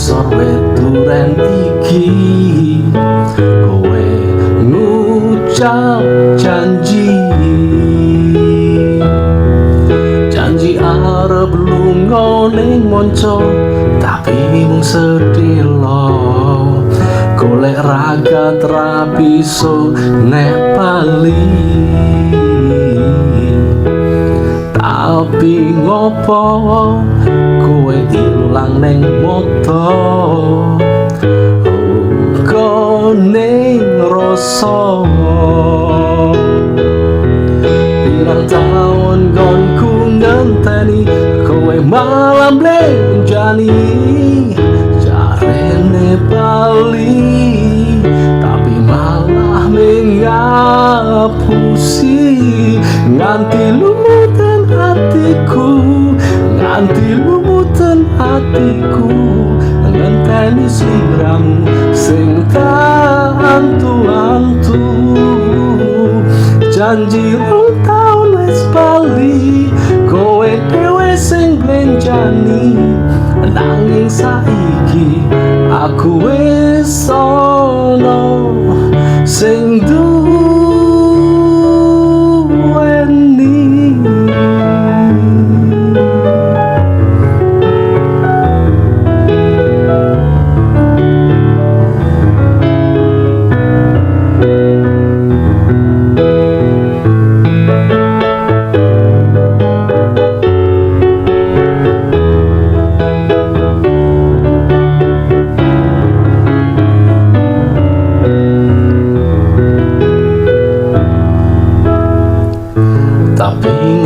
ngisor weturen iki. Kowe ngucap janji. Janji arep lunga ning monco tapi mung sedelo golek raga trapiso nek bali tapi ngopo kowe ilang neng moto uga ning rasa pirang tahun gonku ngenteni kowe malam blenjani jarene bali tapi malah mengapusi nganti lumutan hatiku nganti lumutan hatiku ngenteni sliramu sing tak antu-antu janji rong taun wis bali kowe dhewe sing blenjani nanging saiki aku wis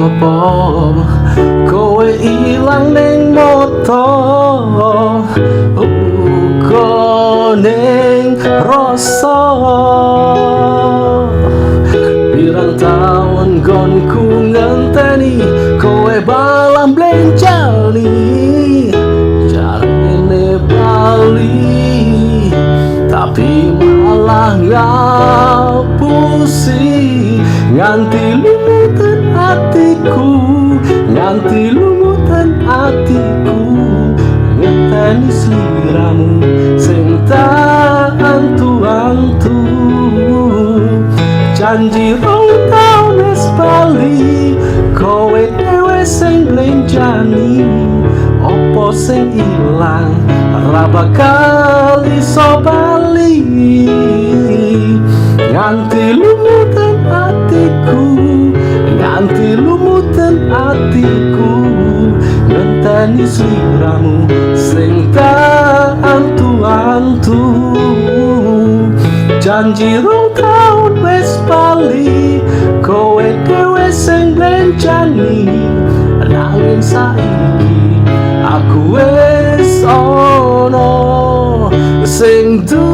Ngopo kowe ilang ning moto. Uga ning rasa. Pirang tahun gonku ngenteni kowe balam blencani Jarene bali tapi malah ngapusi. Nganti lumutan hatiku nganti lumutan hatiku ngeteni sliramu sing tak antu-antu janji rong taun wis bali kowe dhewe sing blenjani. Opo sing ilang ra bakal iso hatiku ngenteni sliramu sing tak antu-antu janji rong taun wis bali kowe dhewe sing blenjani nanging saiki aku wis ana sing duweni